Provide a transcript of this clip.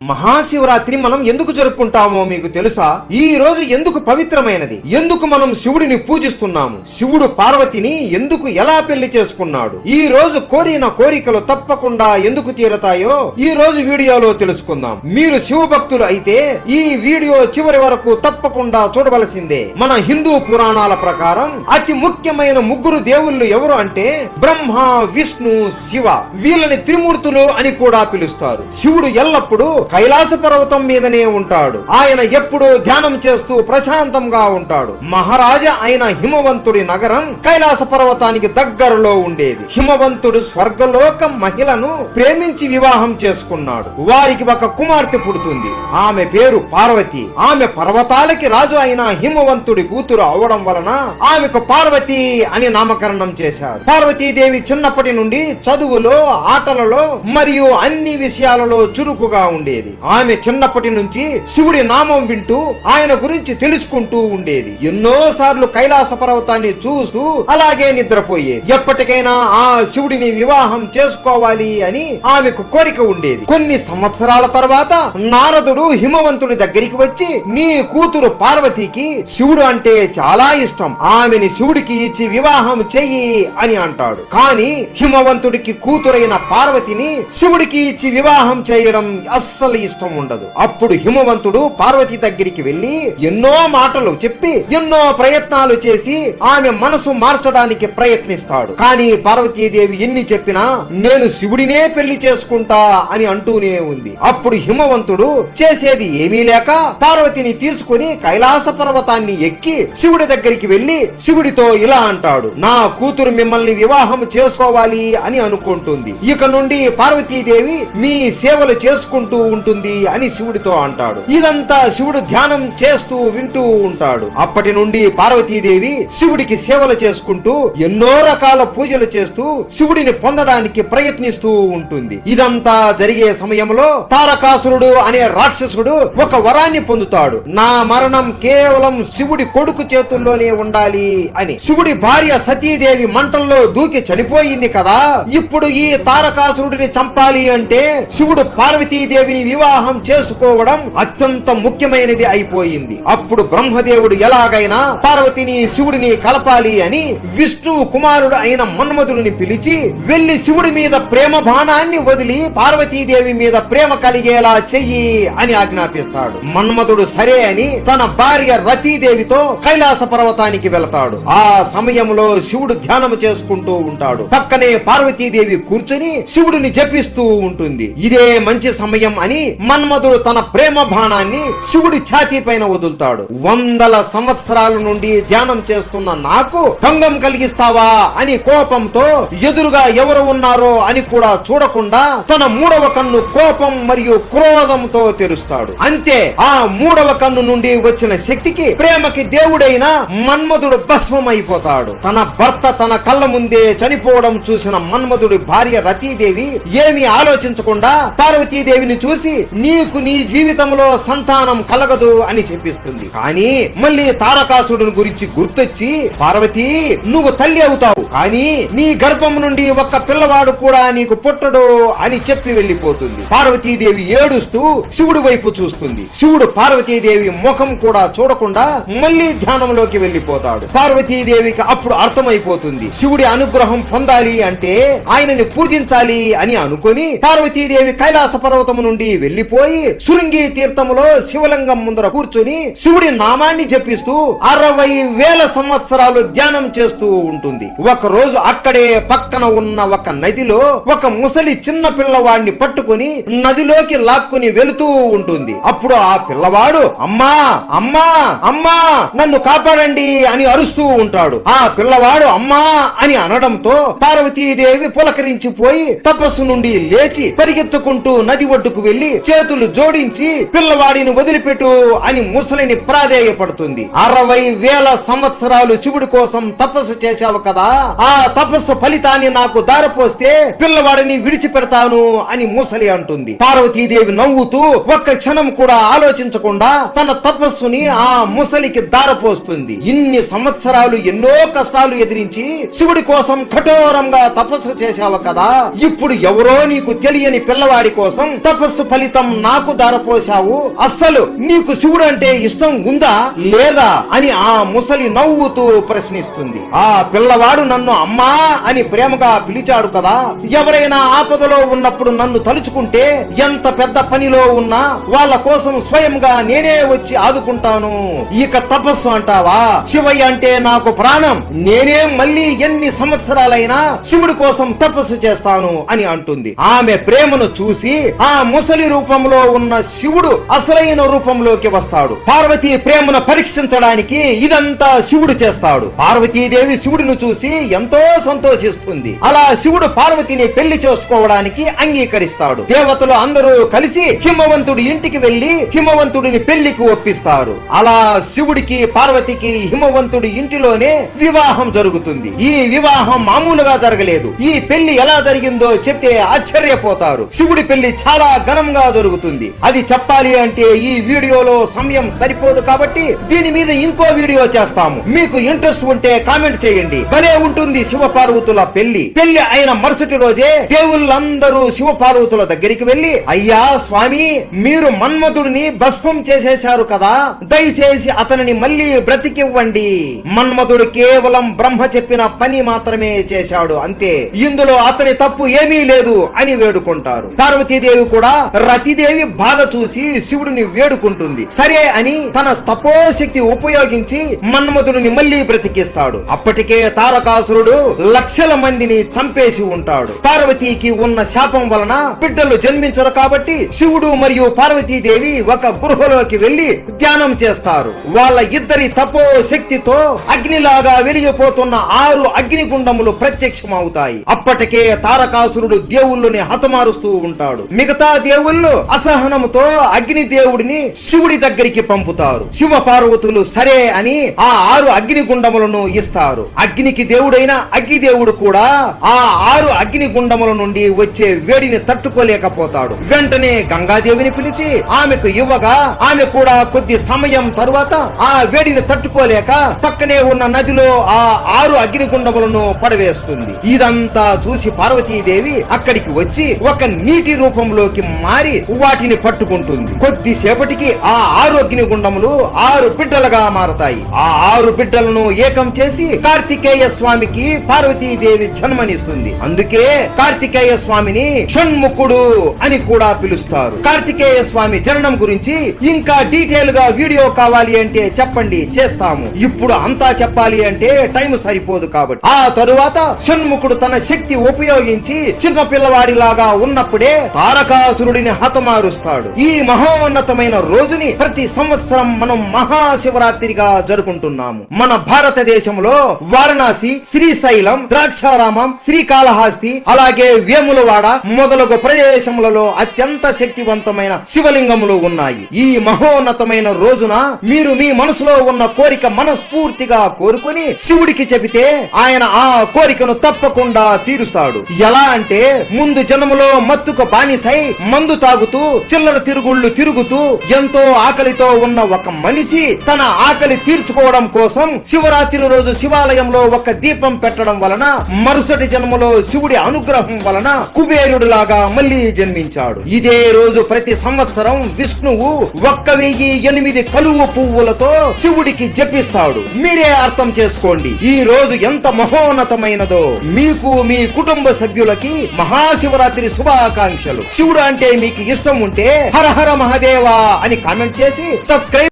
మహాశివరాత్రి మనం ఎందుకు జరుపుకుంటామో మీకు తెలుసా? ఈ రోజు ఎందుకు పవిత్రమైనది? ఎందుకు మనం శివుడిని పూజిస్తున్నాము? శివుడు పార్వతిని ఎందుకు ఎలా పెళ్ళి చేసుకున్నాడు? ఈ రోజు కోరిన కోరికలు తప్పకుండా ఎందుకు తీరతాయో ఈ రోజు వీడియోలో తెలుసుకుందాం. మీరు శివ భక్తులు అయితే ఈ వీడియో చివరి వరకు తప్పకుండా చూడవలసిందే. మన హిందూ పురాణాల ప్రకారం అతి ముఖ్యమైన ముగ్గురు దేవుళ్ళు ఎవరు అంటే బ్రహ్మ విష్ణు శివ. వీళ్ళని త్రిమూర్తులు అని కూడా పిలుస్తారు. శివుడు ఎల్లప్పుడూ కైలాస పర్వతం మీదనే ఉంటాడు. ఆయన ఎప్పుడూ ధ్యానం చేస్తూ ప్రశాంతంగా ఉంటాడు. మహారాజా అయిన హిమవంతుడి నగరం కైలాస పర్వతానికి దగ్గరలో ఉండేది. హిమవంతుడు స్వర్గలోక మహిళను ప్రేమించి వివాహం చేసుకున్నాడు. వారికి ఒక కుమార్తె పుడుతుంది. ఆమె పేరు పార్వతి. ఆమె పర్వతాలకి రాజు అయిన హిమవంతుడి కూతురు అవడం వలన ఆమెకు పార్వతి అని నామకరణం చేశారు. పార్వతీదేవి చిన్నప్పటి నుండి చదువులో ఆటలలో మరియు అన్ని విషయాలలో చురుకుగా ఉండేది. ఆమె చిన్నప్పటి నుంచి శివుడి నామం వింటూ ఆయన గురించి తెలుసుకుంటూ ఉండేది. ఎన్నో సార్లు కైలాస పర్వతాన్ని చూస్తూ అలాగే నిద్రపోయేది. ఎప్పటికైనా ఆ శివుడిని వివాహం చేసుకోవాలి అని ఆమెకు కోరిక ఉండేది. కొన్ని సంవత్సరాల తర్వాత నారదుడు హిమవంతుడి దగ్గరికి వచ్చి నీ కూతురు పార్వతికి శివుడు అంటే చాలా ఇష్టం. ఆమెని శివుడికి ఇచ్చి వివాహం చెయ్యి అని అంటాడు. కానీ హిమవంతుడికి కూతురైన పార్వతిని శివుడికి ఇచ్చి వివాహం చేయడం అస్సలు ఇష్టం ఉండదు. అప్పుడు హిమవంతుడు పార్వతి దగ్గరికి వెళ్ళి ఎన్నో మాటలు చెప్పి ఎన్నో ప్రయత్నాలు చేసి ఆమె మనసు మార్చడానికి ప్రయత్నిస్తాడు. కానీ పార్వతీదేవి ఎన్ని చెప్పినా నేను శివుడినే పెళ్ళి చేసుకుంటా అని అంటూనే ఉంది. అప్పుడు హిమవంతుడు చేసేది ఏమీ లేక పార్వతిని తీసుకుని కైలాస పర్వతాన్ని ఎక్కి శివుడి దగ్గరికి వెళ్ళి శివుడితో ఇలా అంటాడు నా కూతురు మిమ్మల్ని వివాహం చేసుకోవాలి అని అనుకుంటుంది. ఇక నుండి పార్వతీదేవి మీ సేవలు చేసుకుంటూ ఉంటుంది అని శివుడితో అంటాడు. ఇదంతా శివుడు ధ్యానం చేస్తూ వింటూ ఉంటాడు. అప్పటి నుండి పార్వతీదేవి శివుడికి సేవలు చేసుకుంటూ ఎన్నో రకాల పూజలు చేస్తూ శివుడిని పొందడానికి ప్రయత్నిస్తూ ఉంటుంది. ఇదంతా జరిగే సమయంలో తారకాసురుడు అనే రాక్షసుడు ఒక వరాన్ని పొందుతాడు. నా మరణం కేవలం శివుడి కొడుకు చేతుల్లోనే ఉండాలి అని. శివుడి భార్య సతీదేవి మంటల్లో దూకి చనిపోయింది కదా. ఇప్పుడు ఈ తారకాసురుడిని చంపాలి అంటే శివుడు పార్వతీదేవిని వివాహం చేసుకోవడం అత్యంత ముఖ్యమైనది అయిపోయింది. అప్పుడు బ్రహ్మదేవుడు ఎలాగైనా పార్వతిని శివుడిని కలపాలి అని విష్ణువు కుమారుడు అయిన మన్మధుడిని పిలిచి వెళ్ళి శివుడి మీద ప్రేమ బాణాన్ని వదిలి పార్వతీదేవి మీద ప్రేమ కలిగేలా చెయ్యి అని ఆజ్ఞాపిస్తాడు. మన్మధుడు సరే అని తన భార్య రతీదేవితో కైలాస పర్వతానికి వెళతాడు. ఆ సమయంలో శివుడు ధ్యానం చేసుకుంటూ ఉంటాడు. పక్కనే పార్వతీదేవి కూర్చుని శివుడిని జపిస్తూ ఉంటుంది. ఇదే మంచి సమయం అని మన్మధుడు తన ప్రేమ బాణాన్ని శివుడి ఛాతీ పైన వదులుతాడు. వందల సంవత్సరాల నుండి ధ్యానం చేస్తున్న నాకు భంగం కలిగిస్తావా అని కోపంతో ఎదురుగా ఎవరు ఉన్నారో అని కూడా చూడకుండా తన మూడవ కన్ను కోపం మరియు క్రోధంతో తెరుస్తాడు. అంతే ఆ మూడవ కన్ను నుండి వచ్చిన శక్తికి ప్రేమకి దేవుడైన మన్మధుడు భస్మమైపోతాడు. అయిపోతాడు తన భర్త తన కళ్ళ ముందే చనిపోవడం చూసిన మన్మధుడి భార్య రతీదేవి ఏమీ ఆలోచించకుండా పార్వతీదేవిని చూసి నీకు నీ జీవితంలో సంతానం కలగదు అని చెప్పిస్తుంది. కానీ మళ్ళీ తారకాసురుని గురించి గుర్తొచ్చి పార్వతి నువ్వు తల్లి అవుతావు. కానీ నీ గర్భం నుండి ఒక్క పిల్లవాడు కూడా నీకు పుట్టడు అని చెప్పి వెళ్ళిపోతుంది పార్వతీదేవి ఏడుస్తూ శివుడి వైపు చూస్తుంది. శివుడు పార్వతీదేవి ముఖం కూడా చూడకుండా మళ్ళీ ధ్యానంలోకి వెళ్ళిపోతాడు పార్వతీదేవికి అప్పుడు అర్థమైపోతుంది. శివుడి అనుగ్రహం పొందాలి అంటే ఆయనని పూజించాలి అని అనుకుని పార్వతీదేవి కైలాస పర్వతము నుండి వెళ్ళిపోయి శృంగి తీర్థములో శివలింగం ముందర కూర్చుని శివుడి నామాన్ని జపిస్తూ అరవై వేల సంవత్సరాలు ధ్యానం చేస్తూ ఉంటుంది. ఒక రోజు అక్కడే పక్కన ఉన్న ఒక నదిలో ఒక ముసలి చిన్న పిల్లవాడిని పట్టుకుని నదిలోకి లాక్కుని వెళుతూ ఉంటుంది. అప్పుడు ఆ పిల్లవాడు అమ్మా అమ్మా అమ్మా నన్ను కాపాడండి అని అరుస్తూ ఉంటాడు. ఆ పిల్లవాడు అమ్మా అని అనడంతో పార్వతీదేవి పులకరించిపోయి తపస్సు నుండి లేచి పరిగెత్తుకుంటూ నది ఒడ్డుకు వెళ్ళి చేతులు జోడించి పిల్లవాడిని వదిలిపెట్టు అని ముసలిని ప్రాధేయపడుతుంది. అరవై వేల సంవత్సరాలు శివుడి కోసం తపస్సు చేశావు కదా ఆ తపస్సు ఫలితాన్ని నాకు దారపోస్తే పిల్లవాడిని విడిచిపెడతాను అని ముసలి అంటుంది. పార్వతీదేవి నవ్వుతూ ఒక్క క్షణం కూడా ఆలోచించకుండా తన తపస్సుని ఆ ముసలికి దారపోస్తుంది. ఇన్ని సంవత్సరాలు ఎన్నో కష్టాలు ఎదిరించి శివుడి కోసం కఠోరంగా తపస్సు చేశావు కదా ఇప్పుడు ఎవరో నీకు తెలియని పిల్లవాడి కోసం తపస్సు ఫలితం నాకు దారపోశావు? అస్సలు నీకు శివుడు అంటే ఇష్టం ఉందా? లేదా? అని ఆ ముసలి నవ్వుతూ ప్రశ్నిస్తుంది. ఆ పిల్లవాడు నన్ను అమ్మా అని ప్రేమగా పిలిచాడు కదా. ఎవరైనా ఆపదలో ఉన్నప్పుడు నన్ను తలుచుకుంటే ఎంత పెద్ద పనిలో ఉన్నా వాళ్ళ కోసం స్వయంగా నేనే వచ్చి ఆదుకుంటాను. ఇక తపస్సు అంటావా? శివయ్య అంటే నాకు ప్రాణం. నేనే మళ్ళీ ఎన్ని సంవత్సరాలైనా శివుడి కోసం తపస్సు చేస్తాను అని అంటుంది. ఆమె ప్రేమను చూసి ఆ ముసలి రూపంలో ఉన్న శివుడు అసలైన రూపంలోకి వస్తాడు. పార్వతి ప్రేమను పరీక్షించడానికి ఇదంతా శివుడు చేస్తాడు. పార్వతీదేవి శివుడిని చూసి ఎంతో సంతోషిస్తుంది. అలా శివుడు పార్వతిని పెళ్ళి చేసుకోవడానికి అంగీకరిస్తాడు. దేవతలు అందరూ కలిసి హిమవంతుడి ఇంటికి వెళ్ళి హిమవంతుడిని పెళ్ళికి ఒప్పిస్తారు. అలా శివుడికి పార్వతికి హిమవంతుడి ఇంటిలోనే వివాహం జరుగుతుంది. ఈ వివాహం మామూలుగా జరగలేదు. ఈ పెళ్ళి ఎలా జరిగిందో చెప్తే ఆశ్చర్యపోతారు. శివుడి పెళ్ళి చాలా ఘనంగా జరుగుతుంది అది చెప్పాలి అంటే ఈ వీడియోలో సమయం సరిపోదు కాబట్టి దీని మీద ఇంకో వీడియో చేస్తాము. మీకు ఇంట్రెస్ట్ ఉంటే కామెంట్ చేయండి. భలే ఉంటుంది శివపార్వతుల పెళ్ళి. పెళ్ళి అయిన మరుసటి రోజే దేవుళ్ళందరూ శివపార్వతుల దగ్గరికి వెళ్ళి అయ్యా స్వామి మీరు మన్మధుడిని భస్మం చేసేశారు కదా. దయచేసి అతనిని మళ్ళీ బ్రతికివ్వండి. మన్మధుడు కేవలం బ్రహ్మ చెప్పిన పని మాత్రమే చేశాడు అంతే. ఇందులో అతని తప్పు ఏమీ లేదు అని వేడుకుంటారు. పార్వతీదేవి కూడా రతిదేవి బాధ చూసి శివుడిని వేడుకుంటుంది. సరే అని తన తపోశక్తి ఉపయోగించి మన్మధుడిని మళ్ళీ బ్రతికిస్తాడు. అప్పటికే తారకాసురుడు లక్షల మందిని చంపేసి ఉంటాడు. పార్వతీకి ఉన్న శాపం వలన బిడ్డలు జన్మించరు కాబట్టి శివుడు మరియు పార్వతీదేవి ఒక గృహలోకి వెళ్ళి ధ్యానం చేస్తారు. వాళ్ళ ఇద్దరి తపో శక్తితో అగ్నిలాగా వెలిగిపోతున్న ఆరు అగ్నిగుండములు ప్రత్యక్షమవుతాయి. అప్పటికే తారకాసురుడు దేవుళ్ళని హతమారుస్తూ ఉంటాడు. మిగతా దేవుడు దేవుళ్ళు అసహనంతో అగ్ని దేవుడిని శివుడి దగ్గరికి పంపుతారు. శివ పార్వతులు సరే అని ఆ ఆరు అగ్ని గుండములను ఇస్తారు. అగ్నికి దేవుడైన అగ్ని దేవుడు కూడా ఆ ఆరు అగ్ని గుండముల నుండి వచ్చే వేడిని తట్టుకోలేకపోతాడు. వెంటనే గంగాదేవిని పిలిచి ఆమెకు ఇవ్వగా ఆమె కూడా కొద్ది సమయం తరువాత ఆ వేడిని తట్టుకోలేక పక్కనే ఉన్న నదిలో ఆ ఆరు అగ్నిగుండములను పడవేస్తుంది. ఇదంతా చూసి పార్వతీదేవి అక్కడికి వచ్చి ఒక నీటి రూపంలోకి మారి వాటిని పట్టుకుంటుంది. కొద్దిసేపటికి ఆ ఆరు అగ్నిగుండములు ఆరు బిడ్డలుగా మారతాయి. ఆ ఆరు బిడ్డలను ఏకం చేసి కార్తికేయ స్వామికి పార్వతీదేవి జన్మనిస్తుంది. అందుకే కార్తికేయ స్వామిని షణ్ముఖుడు అని కూడా పిలుస్తారు. కార్తికేయ స్వామి జననం గురించి ఇంకా డీటెయిల్గా వీడియో కావాలి అంటే చెప్పండి చేస్తాము. ఇప్పుడు అంతా చెప్పాలి అంటే టైం సరిపోదు కాబట్టి. ఆ తరువాత షణ్ముఖుడు తన శక్తి ఉపయోగించి చిన్న పిల్లవాడిలాగా ఉన్నప్పుడే తారకాసురుడిని హతమారుస్తాడు ఈ మహోన్నతమైన రోజుని ప్రతి సంవత్సరం మనం మహాశివరాత్రిగా జరుపుకుంటున్నాము. మన భారతదేశంలో వారణాసి శ్రీశైలం ద్రాక్షారామం శ్రీకాళహస్తి అలాగే వేములవాడ మొదలగు ప్రదేశములలో అత్యంత శక్తివంతమైన శివలింగములు ఉన్నాయి. ఈ మహోన్నతమైన రోజున మీరు మీ మనసులో ఉన్న కోరిక మనస్ఫూర్తిగా కోరుకుని శివుడికి చెబితే ఆయన ఆ కోరికను తప్పకుండా తీరుస్తాడు. ఎలా అంటే ముందు జన్మలో మత్తుకు బానిసై మందు తాగుతూ చిల్లర తిరుగుళ్ళు తిరుగుతూ ఎంతో ఆకలితో ఉన్న ఒక మనిషి తన ఆకలి తీర్చుకోవడం కోసం శివరాత్రి రోజు శివాలయంలో ఒక దీపం పెట్టడం వలన మరుసటి జన్మలో శివుడి అనుగ్రహం వలన కుబేరుడిలాగా మళ్ళీ జన్మించాడు. ఇదే రోజు ప్రతి సంవత్సరం విష్ణువు ఒక్క వెయ్యి ఎనిమిది కలువ పువ్వులతో శివుడికి జపిస్తాడు. మీరే అర్థం చేసుకోండి ఈ రోజు ఎంత మహోన్నతమైనదో. మీకు మీ కుటుంబ సభ్యులకి మహాశివరాత్రి శుభాకాంక్షలు. శివుడు అంటే మీకు ఇష్టం ఉంటే హర హర మహాదేవా అని కామెంట్ చేసి సబ్స్క్రైబ్